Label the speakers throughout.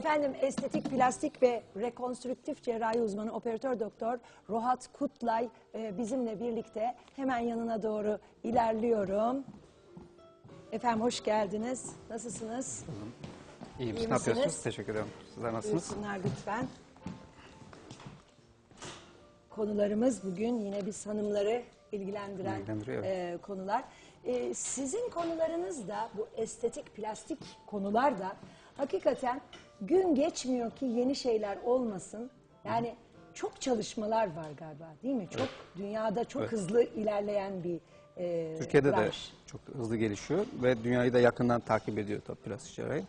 Speaker 1: Efendim estetik, plastik ve rekonstrüktif cerrahi uzmanı operatör doktor Rohat Kutlay e, bizimle birlikte hemen yanına doğru ilerliyorum. Efendim hoş geldiniz. Nasılsınız?
Speaker 2: İyiyim.
Speaker 1: İyi
Speaker 2: ne yapıyorsunuz? Teşekkür ederim. Sizler nasılsınız?
Speaker 1: Buyursunlar lütfen. Konularımız bugün yine biz hanımları ilgilendiren
Speaker 2: İlgilendiriyor,
Speaker 1: e, konular. E, sizin konularınız da bu estetik, plastik konular da hakikaten gün geçmiyor ki yeni şeyler olmasın. Yani çok çalışmalar var galiba değil mi? Çok dünyada çok
Speaker 2: Evet.
Speaker 1: hızlı ilerleyen bir e,
Speaker 2: Türkiye'de
Speaker 1: branş.
Speaker 2: de çok hızlı gelişiyor ve dünyayı da yakından takip ediyor tabii plastik cerrahi.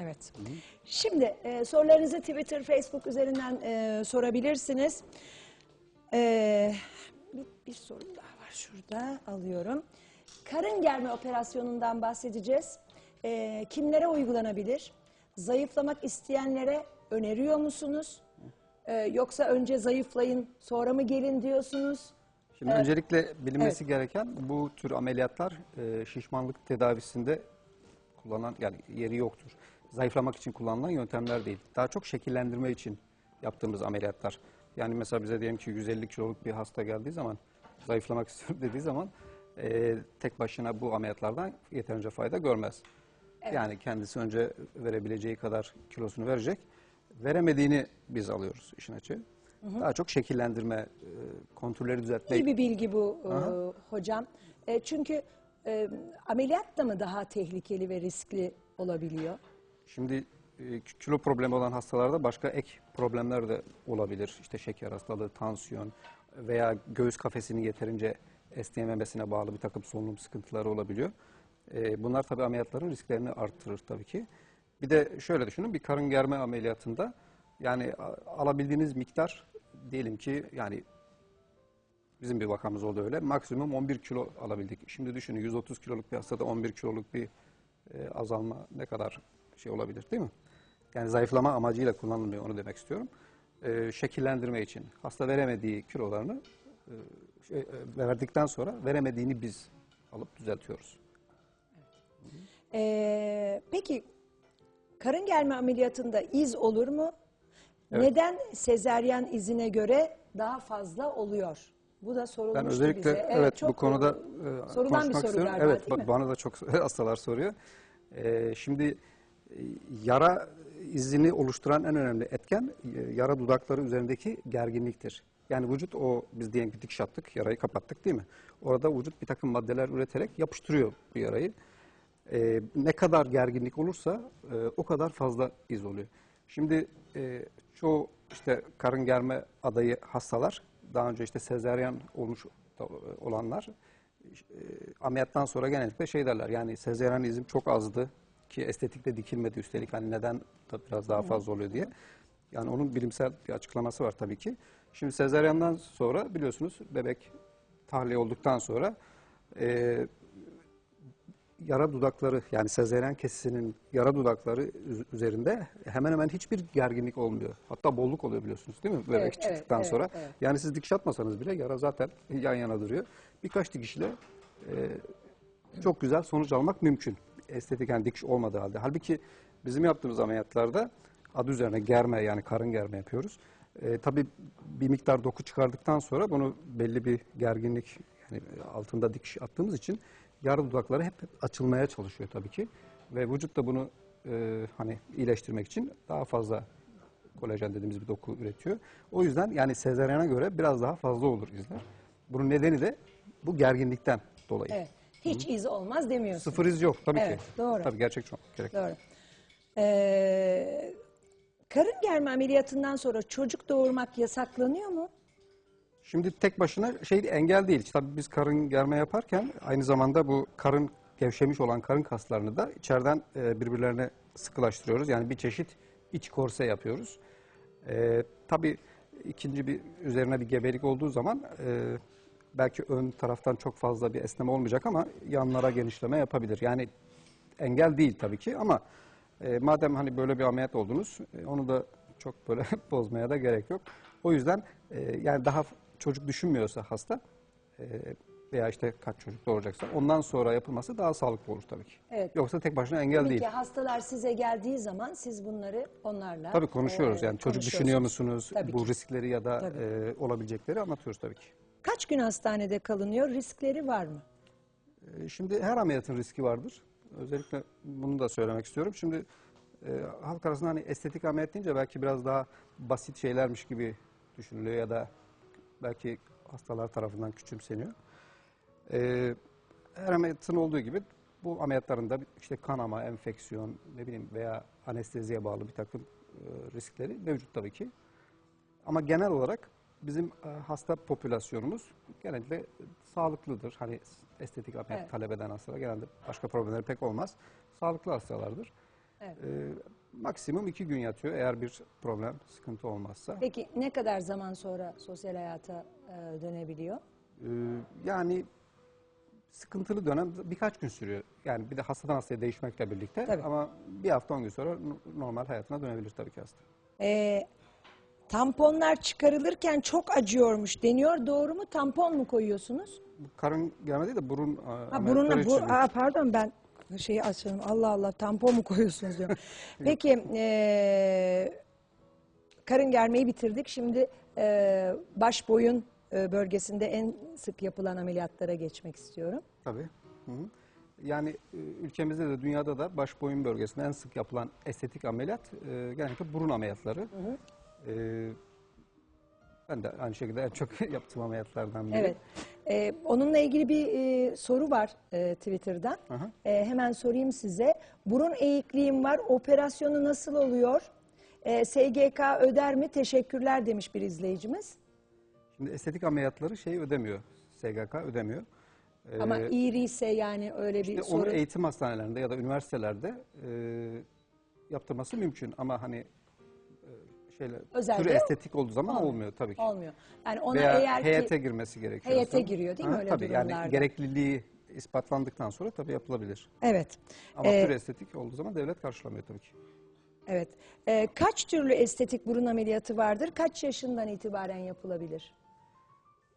Speaker 1: Evet. Şimdi e, sorularınızı Twitter, Facebook üzerinden e, sorabilirsiniz. E, bir, bir sorum daha var şurada alıyorum. Karın germe operasyonundan bahsedeceğiz. E, kimlere uygulanabilir? Zayıflamak isteyenlere öneriyor musunuz? E, yoksa önce zayıflayın sonra mı gelin diyorsunuz?
Speaker 2: Şimdi öncelikle bilinmesi
Speaker 1: Evet.
Speaker 2: gereken bu tür ameliyatlar e, şişmanlık tedavisinde kullanılan yani yeri yoktur. Zayıflamak için kullanılan yöntemler değil. Daha çok şekillendirme için yaptığımız ameliyatlar. Yani mesela bize diyelim ki 150 kiloluk bir hasta geldiği zaman zayıflamak istiyorum dediği zaman e, tek başına bu ameliyatlardan yeterince fayda görmez. Yani kendisi önce verebileceği kadar kilosunu verecek. Veremediğini biz alıyoruz işin açığı. Daha çok şekillendirme, e, kontürleri düzeltme.
Speaker 1: İyi bir bilgi bu e, hocam. E, çünkü e, ameliyat da mı daha tehlikeli ve riskli olabiliyor?
Speaker 2: Şimdi e, kilo problemi olan hastalarda başka ek problemler de olabilir. İşte şeker hastalığı, tansiyon veya göğüs kafesinin yeterince esneyememesine bağlı bir takım solunum sıkıntıları olabiliyor. E, Bunlar tabii ameliyatların risklerini arttırır tabii ki. Bir de şöyle düşünün bir karın germe ameliyatında yani alabildiğiniz miktar diyelim ki yani bizim bir vakamız oldu öyle. Maksimum 11 kilo alabildik. Şimdi düşünün 130 kiloluk bir hastada 11 kiloluk bir e, azalma ne kadar şey olabilir değil mi? Yani zayıflama amacıyla kullanılmıyor onu demek istiyorum. E, şekillendirme için hasta veremediği kilolarını e, şey, e, verdikten sonra veremediğini biz alıp düzeltiyoruz.
Speaker 1: E, peki karın germe ameliyatında iz olur mu?
Speaker 2: Evet.
Speaker 1: Neden sezeryan izine göre daha fazla oluyor? Bu da sorulmuştu
Speaker 2: Ben özellikle
Speaker 1: bize.
Speaker 2: evet,
Speaker 1: çok,
Speaker 2: bu konuda
Speaker 1: e, sorulan bir soru
Speaker 2: istiyorum.
Speaker 1: galiba
Speaker 2: Evet
Speaker 1: değil mi?
Speaker 2: ba- bana da çok hastalar soruyor. E, şimdi e, yara izini oluşturan en önemli etken e, yara dudakları üzerindeki gerginliktir. Yani vücut o biz diyelim ki dikiş attık, yarayı kapattık değil mi? Orada vücut bir takım maddeler üreterek yapıştırıyor bu yarayı. E, ne kadar gerginlik olursa e, o kadar fazla iz oluyor. Şimdi e, çoğu işte karın germe adayı hastalar, daha önce işte sezaryen olmuş da- olanlar e, ameliyattan sonra genellikle şey derler yani sezaryen izim çok azdı ki estetikte dikilmedi üstelik hani neden da biraz daha fazla oluyor diye. Yani onun bilimsel bir açıklaması var tabii ki. Şimdi sezaryandan sonra biliyorsunuz bebek tahliye olduktan sonra e, yara dudakları yani sezeryen kesisinin yara dudakları üz- üzerinde hemen hemen hiçbir gerginlik olmuyor. Hatta bolluk oluyor biliyorsunuz değil mi? Bebek
Speaker 1: Evet, evet,
Speaker 2: çıktıktan
Speaker 1: evet,
Speaker 2: sonra.
Speaker 1: evet.
Speaker 2: Yani siz dikiş atmasanız bile yara zaten yan yana duruyor. Birkaç dikişle e, çok güzel sonuç almak mümkün. Estetik yani dikiş olmadığı halde. Halbuki bizim yaptığımız ameliyatlarda adı üzerine germe yani karın germe yapıyoruz. E, tabii bir miktar doku çıkardıktan sonra bunu belli bir gerginlik yani altında dikiş attığımız için yara dudakları hep açılmaya çalışıyor tabii ki. Ve vücut da bunu e, hani iyileştirmek için daha fazla kolajen dediğimiz bir doku üretiyor. O yüzden yani sezaryana göre biraz daha fazla olur izler. Bunun nedeni de bu gerginlikten dolayı.
Speaker 1: Evet. Hiç iz olmaz demiyorsunuz.
Speaker 2: Sıfır iz yok tabii
Speaker 1: Evet,
Speaker 2: ki.
Speaker 1: doğru.
Speaker 2: Tabii gerçekçi olmak gerek.
Speaker 1: Doğru. Ee, karın germe ameliyatından sonra çocuk doğurmak yasaklanıyor mu?
Speaker 2: Şimdi tek başına şey engel değil. Tabii biz karın germe yaparken aynı zamanda bu karın gevşemiş olan karın kaslarını da içeriden e, birbirlerine sıkılaştırıyoruz. Yani bir çeşit iç korse yapıyoruz. E, tabii ikinci bir üzerine bir gebelik olduğu zaman e, belki ön taraftan çok fazla bir esneme olmayacak ama yanlara genişleme yapabilir. Yani engel değil tabii ki ama e, madem hani böyle bir ameliyat oldunuz e, onu da çok böyle bozmaya da gerek yok. O yüzden e, yani daha çocuk düşünmüyorsa hasta e, veya işte kaç çocuk doğuracaksa ondan sonra yapılması daha sağlıklı olur tabii ki.
Speaker 1: Evet.
Speaker 2: Yoksa tek başına engel
Speaker 1: Tabii
Speaker 2: değil.
Speaker 1: ki hastalar size geldiği zaman siz bunları onlarla
Speaker 2: Tabii konuşuyoruz
Speaker 1: e,
Speaker 2: yani çocuk düşünüyor musunuz?
Speaker 1: Tabii
Speaker 2: Bu
Speaker 1: ki.
Speaker 2: riskleri ya da
Speaker 1: Tabii.
Speaker 2: e, olabilecekleri anlatıyoruz tabii ki.
Speaker 1: Kaç gün hastanede kalınıyor? Riskleri var mı?
Speaker 2: E, Şimdi her ameliyatın riski vardır. Özellikle bunu da söylemek istiyorum. Şimdi e, halk arasında hani estetik ameliyat deyince belki biraz daha basit şeylermiş gibi düşünülüyor ya da belki hastalar tarafından küçümseniyor. E, her ameliyatın olduğu gibi bu ameliyatların da işte kanama, enfeksiyon, ne bileyim veya anesteziye bağlı bir takım e, riskleri mevcut tabii ki. Ama genel olarak bizim e, hasta popülasyonumuz genellikle sağlıklıdır. Hani estetik ameliyat
Speaker 1: Evet.
Speaker 2: talep eden hastalar genelde başka problemleri pek olmaz. Sağlıklı hastalardır.
Speaker 1: Evet.
Speaker 2: E, maksimum iki gün yatıyor eğer bir problem, sıkıntı olmazsa.
Speaker 1: Peki ne kadar zaman sonra sosyal hayata e, dönebiliyor?
Speaker 2: E, yani sıkıntılı dönem birkaç gün sürüyor. Yani bir de hastadan hastaya değişmekle birlikte
Speaker 1: Tabii.
Speaker 2: ama bir hafta on gün sonra normal hayatına dönebilir tabii ki hasta.
Speaker 1: E, tamponlar çıkarılırken çok acıyormuş deniyor. Doğru mu? Tampon mu koyuyorsunuz?
Speaker 2: Karın gelme değil de burun e,
Speaker 1: Ha, burunla bu, aa, pardon ben şeyi açalım. Allah Allah tampon mu koyuyorsunuz diyorum. Peki e, karın germeyi bitirdik. Şimdi e, baş boyun e, bölgesinde en sık yapılan ameliyatlara geçmek istiyorum.
Speaker 2: Tabii. Hı hı. Yani e, ülkemizde de dünyada da baş boyun bölgesinde en sık yapılan estetik ameliyat e, genellikle burun ameliyatları. E, ben de aynı şekilde en çok yaptığım ameliyatlardan biri.
Speaker 1: Evet. E, onunla ilgili bir e, soru var e, Twitter'dan.
Speaker 2: Hı.
Speaker 1: E, hemen sorayım size. Burun eğikliğim var. Operasyonu nasıl oluyor? E, SGK öder mi? Teşekkürler demiş bir izleyicimiz.
Speaker 2: Şimdi estetik ameliyatları şey ödemiyor. SGK ödemiyor. E,
Speaker 1: Ama iğri ise yani öyle bir
Speaker 2: işte onu
Speaker 1: sorun.
Speaker 2: eğitim hastanelerinde ya da üniversitelerde e, yaptırması mümkün ama hani şeyler
Speaker 1: Özelde
Speaker 2: tür estetik olduğu zaman
Speaker 1: olmuyor.
Speaker 2: olmuyor, tabii ki.
Speaker 1: Olmuyor. Yani ona
Speaker 2: Veya
Speaker 1: eğer
Speaker 2: heyete
Speaker 1: ki
Speaker 2: girmesi gerekiyor.
Speaker 1: Heyete giriyor değil mi öyle
Speaker 2: tabii,
Speaker 1: durumlarda?
Speaker 2: Yani gerekliliği ispatlandıktan sonra tabii yapılabilir.
Speaker 1: evet.
Speaker 2: Ama
Speaker 1: Ee,
Speaker 2: tür estetik olduğu zaman devlet karşılamıyor tabii ki.
Speaker 1: Evet. Ee, kaç türlü estetik burun ameliyatı vardır? Kaç yaşından itibaren yapılabilir?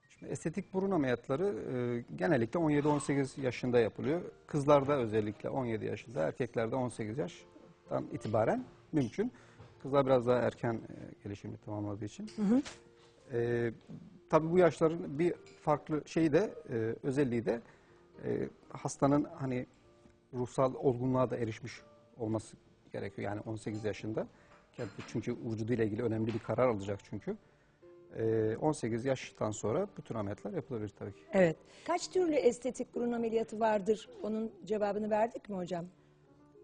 Speaker 2: Şimdi estetik burun ameliyatları e, genellikle 17-18 yaşında yapılıyor. Kızlarda özellikle 17 yaşında, erkeklerde 18 yaştan itibaren mümkün. Kızlar biraz daha erken e, gelişimini tamamladığı için. E, tabii bu yaşların bir farklı şeyi de e, özelliği de e, hastanın hani ruhsal olgunluğa da erişmiş olması gerekiyor. Yani 18 yaşında. Çünkü vücuduyla ilgili önemli bir karar alacak çünkü. E, 18 yaştan sonra bu tür ameliyatlar yapılabilir tabii ki.
Speaker 1: Evet. Kaç türlü estetik burun ameliyatı vardır? Onun cevabını verdik mi hocam?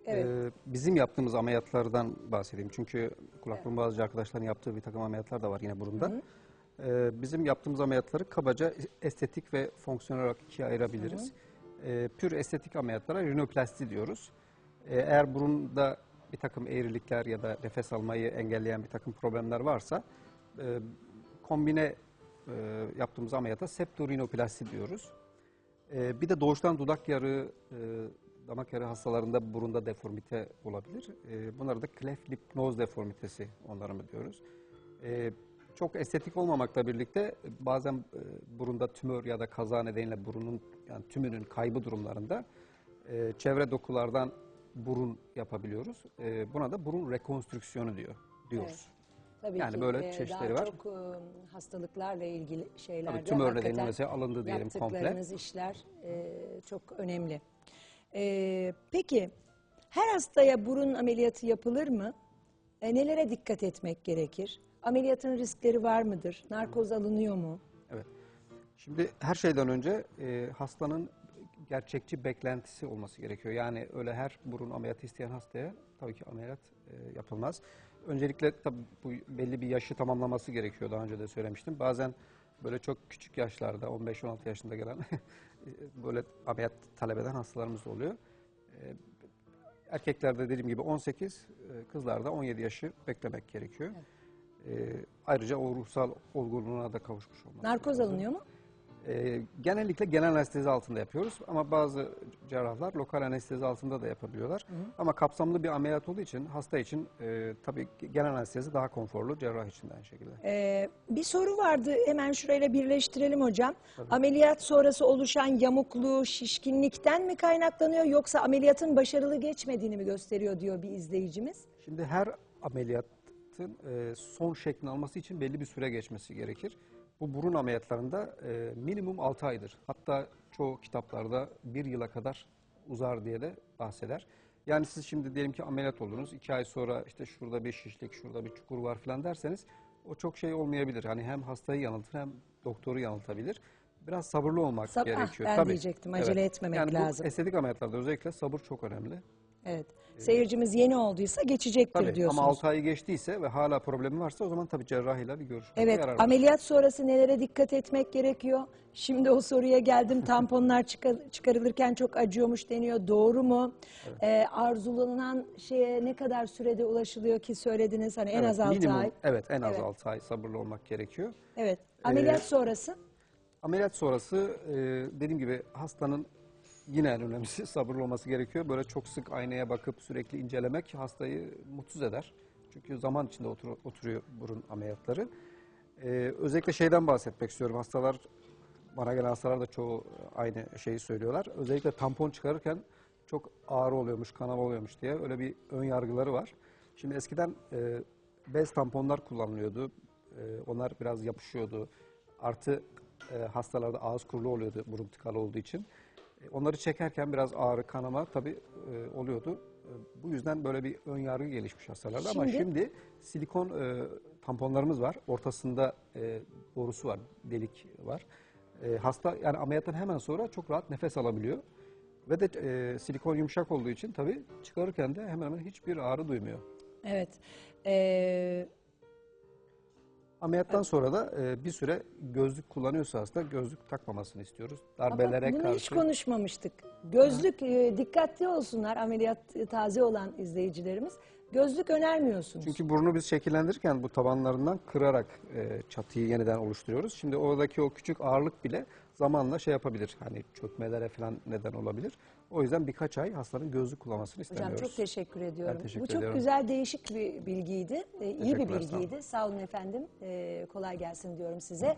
Speaker 1: Evet.
Speaker 2: Ee, bizim yaptığımız ameliyatlardan bahsedeyim. Çünkü kulak burun boğazcı arkadaşların yaptığı bir takım ameliyatlar da var yine burunda. Ee, bizim yaptığımız ameliyatları kabaca estetik ve fonksiyonel olarak ikiye ayırabiliriz. Ee, pür estetik ameliyatlara rinoplasti diyoruz. Ee, eğer burunda bir takım eğrilikler ya da nefes almayı engelleyen bir takım problemler varsa e, kombine e, yaptığımız ameliyata septorinoplasti diyoruz. Ee, bir de doğuştan dudak yarığı, e, damak yarığı hastalarında burunda deformite olabilir. Ee, bunlara da cleft lip nose deformitesi onlara mı diyoruz. Ee, çok estetik olmamakla birlikte e, bazen e, burunda tümör ya da kaza nedeniyle burunun yani tümünün kaybı durumlarında e, çevre dokulardan burun yapabiliyoruz. E, buna da burun rekonstrüksiyonu diyor diyoruz.
Speaker 1: Tabii
Speaker 2: yani
Speaker 1: ki,
Speaker 2: böyle
Speaker 1: e,
Speaker 2: çeşitleri
Speaker 1: daha
Speaker 2: var.
Speaker 1: çok e, hastalıklarla ilgili şeylerde
Speaker 2: Tabii tümör nedeniyle mesela alındı diyelim komple.
Speaker 1: yaptıklarınız işler e, çok önemli. E, peki her hastaya burun ameliyatı yapılır mı? E, nelere dikkat etmek gerekir? Ameliyatın riskleri var mıdır? Narkoz alınıyor mu?
Speaker 2: Evet. Şimdi her şeyden önce e, hastanın gerçekçi beklentisi olması gerekiyor. Yani öyle her burun ameliyatı isteyen hastaya tabii ki ameliyat e, yapılmaz. Öncelikle tabii bu belli bir yaşı tamamlaması gerekiyor. Daha önce de söylemiştim. Bazen böyle çok küçük yaşlarda 15-16 yaşında gelen böyle ameliyat talep eden hastalarımız da oluyor. E, erkeklerde dediğim gibi 18, e, kızlarda 17 yaşı beklemek gerekiyor. E, ayrıca o ruhsal olgunluğuna da kavuşmuş olması
Speaker 1: Narkoz
Speaker 2: lazım.
Speaker 1: alınıyor mu?
Speaker 2: E, genellikle genel anestezi altında yapıyoruz ama bazı cerrahlar lokal anestezi altında da yapabiliyorlar. Ama kapsamlı bir ameliyat olduğu için hasta için e, tabii genel anestezi daha konforlu, cerrah için de aynı şekilde.
Speaker 1: Ee, bir soru vardı hemen şurayla birleştirelim hocam. Ameliyat sonrası oluşan yamukluğu şişkinlikten mi kaynaklanıyor yoksa ameliyatın başarılı geçmediğini mi gösteriyor diyor bir izleyicimiz.
Speaker 2: Şimdi her ameliyatın e, son şeklini alması için belli bir süre geçmesi gerekir. Bu burun ameliyatlarında e, minimum 6 aydır. Hatta çoğu kitaplarda bir yıla kadar uzar diye de bahseder. Yani siz şimdi diyelim ki ameliyat oldunuz. 2 ay sonra işte şurada bir şişlik, şurada bir çukur var falan derseniz o çok şey olmayabilir. Hani hem hastayı yanıltır hem doktoru yanıltabilir. Biraz sabırlı olmak
Speaker 1: Sab- ah,
Speaker 2: gerekiyor.
Speaker 1: ben diyecektim, acele etmemek
Speaker 2: yani
Speaker 1: lazım.
Speaker 2: Bu estetik ameliyatlarda özellikle sabır çok önemli.
Speaker 1: Evet. Seyircimiz yeni olduysa geçecektir
Speaker 2: Tabii
Speaker 1: diyorsunuz.
Speaker 2: ama 6 ayı geçtiyse ve hala problemi varsa o zaman tabii cerrahiyle bir görüşmekte
Speaker 1: Evet,
Speaker 2: yarar var.
Speaker 1: ameliyat sonrası nelere dikkat etmek gerekiyor? Şimdi o soruya geldim. Tamponlar çıkar- çıkarılırken çok acıyormuş deniyor. Doğru mu? Ee, arzulanan şeye ne kadar sürede ulaşılıyor ki söylediniz? Hani en
Speaker 2: Evet,
Speaker 1: az 6
Speaker 2: minimum,
Speaker 1: ay.
Speaker 2: Evet en az
Speaker 1: Evet.
Speaker 2: 6 ay sabırlı olmak gerekiyor.
Speaker 1: Evet. Ameliyat
Speaker 2: Ee,
Speaker 1: sonrası
Speaker 2: Ameliyat sonrası e, dediğim gibi hastanın yine en önemlisi sabırlı olması gerekiyor. Böyle çok sık aynaya bakıp sürekli incelemek hastayı mutsuz eder. Çünkü zaman içinde otur- oturuyor burun ameliyatları. E, özellikle şeyden bahsetmek istiyorum. Hastalar, bana gelen hastalar da çoğu aynı şeyi söylüyorlar. Özellikle tampon çıkarırken çok ağrı oluyormuş, kanama oluyormuş diye öyle bir ön yargıları var. Şimdi eskiden e, bez tamponlar kullanılıyordu. E, onlar biraz yapışıyordu. Artı e, hastalarda ağız kurulu oluyordu burun tıkalı olduğu için. E, onları çekerken biraz ağrı, kanama tabii e, oluyordu. E, bu yüzden böyle bir ön yargı gelişmiş hastalarda ama
Speaker 1: Şimdi-
Speaker 2: şimdi silikon e, tamponlarımız var. Ortasında e, borusu var, delik var. E, hasta yani ameliyattan hemen sonra çok rahat nefes alabiliyor. Ve de e, silikon yumuşak olduğu için tabii çıkarırken de hemen hemen hiçbir ağrı duymuyor.
Speaker 1: evet. Ee,
Speaker 2: Ameliyattan sonra da e, bir süre gözlük kullanıyorsa hasta gözlük takmamasını istiyoruz.
Speaker 1: ama
Speaker 2: Darbelere
Speaker 1: bunu
Speaker 2: karşı.
Speaker 1: hiç konuşmamıştık. Gözlük e, dikkatli olsunlar ameliyat e, taze olan izleyicilerimiz. Gözlük önermiyorsunuz.
Speaker 2: Çünkü burnu biz şekillendirirken bu tabanlarından kırarak e, çatıyı yeniden oluşturuyoruz. Şimdi oradaki o küçük ağırlık bile zamanla şey yapabilir. Hani çökmelere falan neden olabilir. O yüzden birkaç ay hastanın gözlük kullanmasını
Speaker 1: Hocam
Speaker 2: istemiyoruz.
Speaker 1: çok teşekkür ediyorum.
Speaker 2: Ben teşekkür
Speaker 1: Bu çok
Speaker 2: ediyorum.
Speaker 1: güzel, değişik bir bilgiydi. Ee, iyi bir
Speaker 2: Teşekkürler, sağ olun.
Speaker 1: bilgiydi. Sağ olun efendim. Ee, kolay gelsin diyorum size.